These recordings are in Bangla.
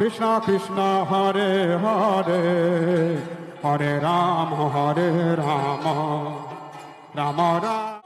Hare Krishna Krishna Krishna Hare Hare Hare Ram Hare Rama Rama Rama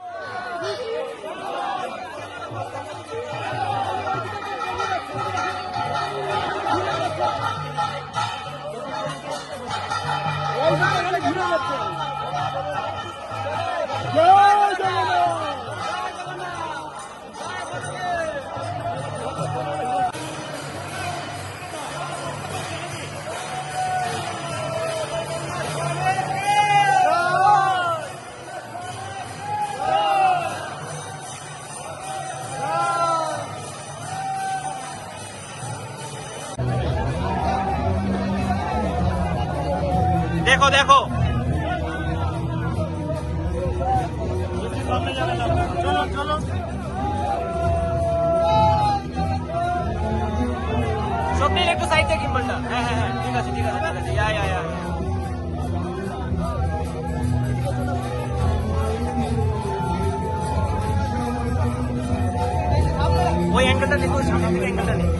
দেখো দেখো চলো চলো স্বপ্নিল একটু সাইড থেকে কিম্বলটা হ্যাঁ হ্যাঁ হ্যাঁ ঠিক আছে ঠিক আছে ঠিক আছে ইয়া ইয়া ইয়া ওই অ্যাঙ্গেলটা দেখো সামনে থেকে অ্যাঙ্গেলটা নেই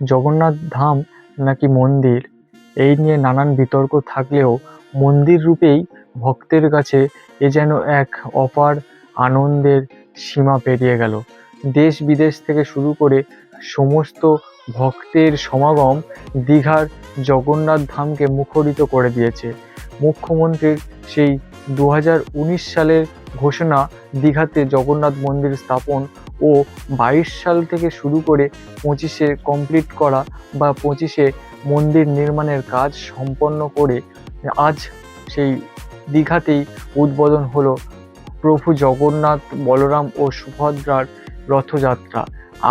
জগন্নাথ ধাম নাকি মন্দির? এই নিয়ে নানান বিতর্ক থাকলেও মন্দির রূপেই ভক্তের কাছে এ যেন এক অপার আনন্দের সীমা পেরিয়ে গেল। দেশ বিদেশ থেকে শুরু করে সমস্ত ভক্তের সমাগম দীঘার জগন্নাথ ধামকে মুখরিত করে দিয়েছে। মুখ্যমন্ত্রীর সেই দু হাজার উনিশ সালের ঘোষণা দীঘাতে জগন্নাথ মন্দির স্থাপন ও বাইশ সাল থেকে শুরু করে পঁচিশে কমপ্লিট করা বা পঁচিশে মন্দির নির্মাণের কাজ সম্পন্ন করে আজ সেই দীঘাতেই উদ্বোধন হলো প্রভু জগন্নাথ বলরাম ও সুভদ্রার রথযাত্রা,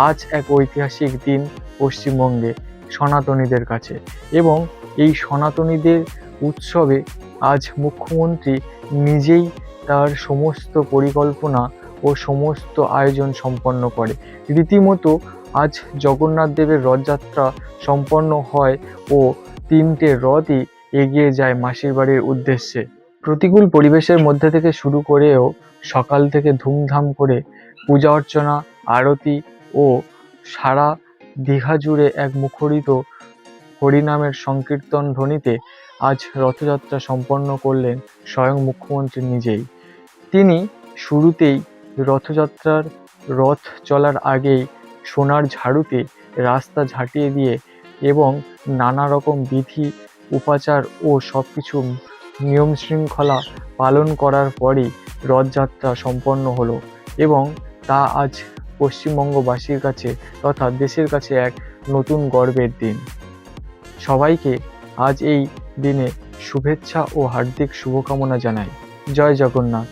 আজ এক ঐতিহাসিক দিন পশ্চিমবঙ্গে সনাতনীদের কাছে এবং এই সনাতনীদের উৎসবে আজ মুখ্যমন্ত্রী নিজেই তার সমস্ত পরিকল্পনা ও সমস্ত আয়োজন সম্পন্ন করে। রীতিমতো আজ জগন্নাথ দেবের রথযাত্রা সম্পন্ন হয় ও তিনটে রথই এগিয়ে যায় মাসির বাড়ির উদ্দেশ্যে। প্রতিকূল পরিবেশের মধ্যে থেকে শুরু করেও সকাল থেকে ধুমধাম করে পূজা অর্চনা, আরতি ও সারা দীঘা জুড়ে এক মুখরিত হরিনামের সংকীর্তন ধ্বনিতে আজ রথযাত্রা সম্পন্ন করলেন স্বয়ং মুখ্যমন্ত্রী নিজেই। তিনি শুরুতেই রথযাত্রার রথ চলার আগেই সোনার ঝাড়ুতে রাস্তা ঝাঁটিয়ে দিয়ে এবং নানা রকম বিধি, উপাচার ও সব কিছু নিয়ম শৃঙ্খলা পালন করার পরই রথযাত্রা সম্পন্ন হলো এবং তা আজ পশ্চিমবঙ্গবাসীর কাছে তথা দেশের কাছে এক নতুন গর্বের দিন। সবাইকে আজ এই দিনে শুভেচ্ছা ও হার্দিক শুভকামনা জানাই। জয় জগন্নাথ।